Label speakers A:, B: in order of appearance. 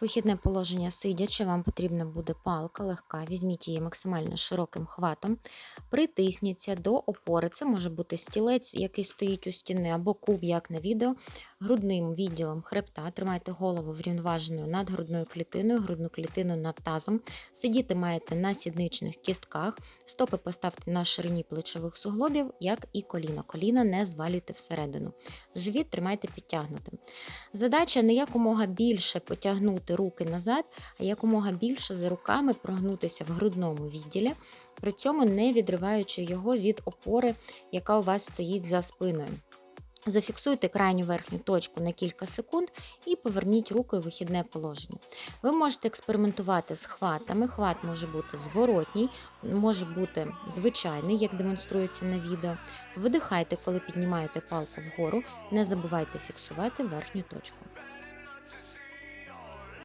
A: Вихідне положення сидячи, вам потрібна буде палка легка. Візьміть її максимально широким хватом, притисніться до опори. Це може бути стілець, який стоїть у стіни, або куб, як на відео, грудним відділом хребта. Тримайте голову врівноваженою над грудною клітиною, грудну клітину над тазом. Сидіти маєте на сідничних кістках, стопи поставте на ширині плечових суглобів, як і коліна. Коліна не звалюйте всередину. Живіт тримайте підтягнутим. Задача не якомога більше потягнути руки назад, а якомога більше за руками прогнутися в грудному відділі, при цьому не відриваючи його від опори, яка у вас стоїть за спиною. Зафіксуйте крайню верхню точку на кілька секунд і поверніть руки у вихідне положення. Ви можете експериментувати з хватами. Хват може бути зворотній, може бути звичайний, як демонструється на відео. Видихайте, коли піднімаєте палку вгору, не забувайте фіксувати верхню точку.